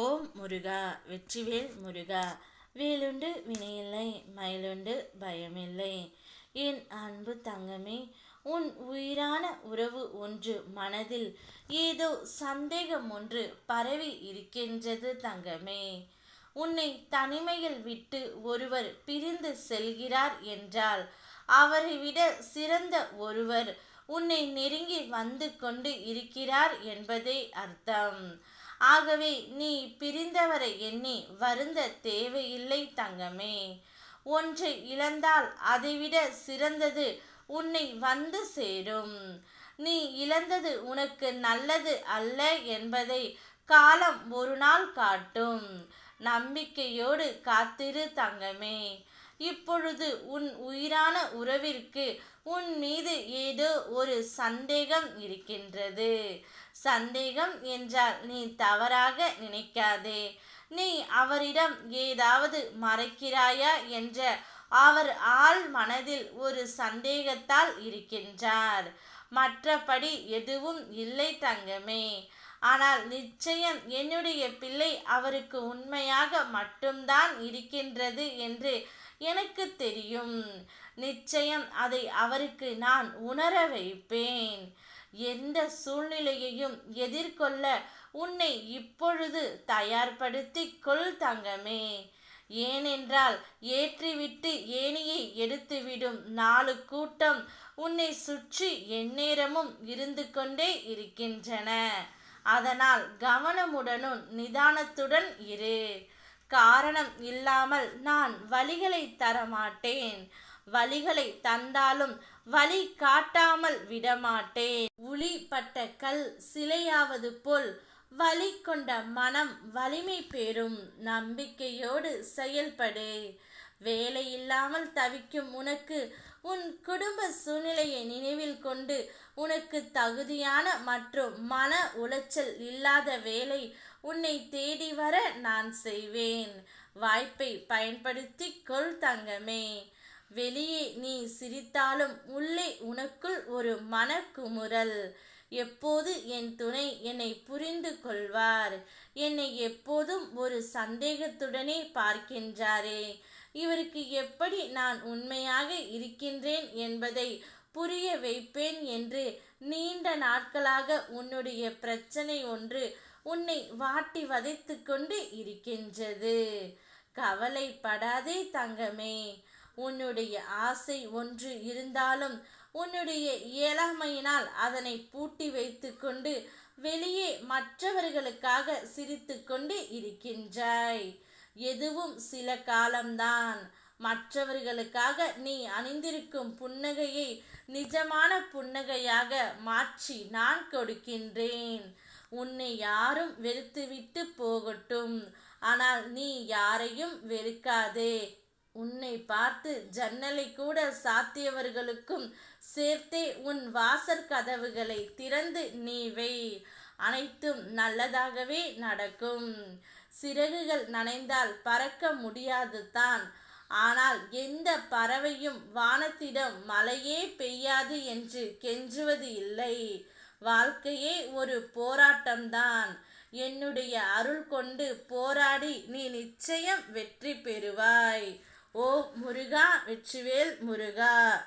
ஓம் முருகா வெற்றிவேல் முருகா வேலுண்டு வினையில்லை மயிலுண்டு பயமில்லை. என் அன்பு தங்கமே உன் உயிரான உறவு ஒன்று மனதில் ஏதோ சந்தேகம் ஒன்று பரவி இருக்கின்றது தங்கமே. உன்னை தனிமையில் விட்டு ஒருவர் பிரிந்து செல்கிறார் என்றால் அவரை விட சிறந்த ஒருவர் உன்னை நெருங்கி வந்து கொண்டு இருக்கிறார் என்பதே அர்த்தம். ஆகவே நீ பிரிந்தவரை எண்ணி வருந்த தேவையில்லை தங்கமே. ஒன்றை இழந்தால் அதைவிட சிறந்தது உன்னை வந்து சேரும். நீ இழந்தது உனக்கு நல்லது அல்ல என்பதை காலம் ஒரு நாள் காட்டும். நம்பிக்கையோடு காத்திரு தங்கமே. இப்பொழுது உன் உயிரான உறவிற்கு உன் மீது ஏதோ ஒரு சந்தேகம் இருக்கின்றது. சந்தேகம் என்றால் நீ தவறாக நினைக்காதே. நீ அவரிடம் ஏதாவது மறைக்கிறாயா என்ற அவர் ஆள் மனதில் ஒரு சந்தேகத்தால் இருக்கின்றார். மற்றபடி எதுவும் இல்லை தங்கமே. ஆனால் நிச்சயம் என்னுடைய பிள்ளை அவருக்கு உண்மையாக மட்டும்தான் இருக்கின்றது என்று எனக்கு தெரியும். நிச்சயம் அதை அவருக்கு நான் உணர வைப்பேன். எந்த சூழ்நிலையையும் எதிர்கொள்ள உன்னை இப்பொழுது தயார்படுத்தி கொள் தங்கமே. ஏனென்றால் ஏற்றிவிட்டு ஏணியை எடுத்துவிடும் நாலு கூட்டம் உன்னை சுற்றி எந்நேரமும் இருந்து கொண்டே இருக்கின்றன. அதனால் கவனமுடனும் நிதானத்துடன் இரு. காரணம் இல்லாமல் நான் வழிகளை தரமாட்டேன். வழிகளை தந்தாலும் வழி காட்டாமல் விடமாட்டேன். உளிப்பட்ட பட்ட கல் சிலையாவது போல் வலி கொண்ட மனம் வலிமை பெறும். நம்பிக்கையோடு செயல்படு. வேலை இல்லாமல் தவிக்கும் உனக்கு உன் குடும்ப சூழ்நிலையை நினைவில் கொண்டு உனக்கு தகுதியான மற்றும் மன உளைச்சல் இல்லாத வேலை உன்னை தேடி வர நான் செய்வேன். வாய்ப்பை பயன்படுத்தி கொள் தங்கமே. வெளியே நீ சிரித்தாலும் உள்ளே உனக்குள் ஒரு மனக்குமுறல். எப்போது என் துணை என்னை புரிந்து கொள்வார்? என்னை எப்போதும் ஒரு சந்தேகத்துடனே பார்க்கின்றாரே. இவருக்கு எப்படி நான் உண்மையாக இருக்கின்றேன் என்பதை புரிய வைப்பேன் என்று நீண்ட நாட்களாக உன்னுடைய பிரச்சனை ஒன்று உன்னை வாட்டி வதைத்து கொண்டு இருக்கின்றது. கவலைப்படாதே தங்கமே. உன்னுடைய ஆசை ஒன்று இருந்தாலும் உன்னுடைய இயலாமையினால் அதனை பூட்டி வைத்து கொண்டு வெளியே மற்றவர்களுக்காக சிரித்து கொண்டு இருக்கின்றாய். எதுவும் சில காலம்தான். மற்றவர்களுக்காக நீ அணிந்திருக்கும் புன்னகையை நிஜமான புன்னகையாக மாற்றி நான் கொடுக்கின்றேன். உன்னை யாரும் வெறுத்துவிட்டு போகட்டும். ஆனால் நீ யாரையும் வெறுக்காதே. உன்னை பார்த்து ஜன்னலை கூட சாத்தியவர்களுக்கும் சேர்த்தே உன் வாசற் கதவுகளை திறந்து நீ வை. அனைத்தும் நல்லதாகவே நடக்கும். சிறகுகள் நனைந்தால் பறக்க முடியாது தான். ஆனால் எந்த பறவையும் வானத்திடம் மழையே பெய்யாது என்று கெஞ்சுவது இல்லை. வாழ்க்கையே ஒரு போராட்டம்தான். என்னுடைய அருள் கொண்டு போராடி நீ நிச்சயம் வெற்றி பெறுவாய். ஓ முருகா வெற்றிவேல் முருகா.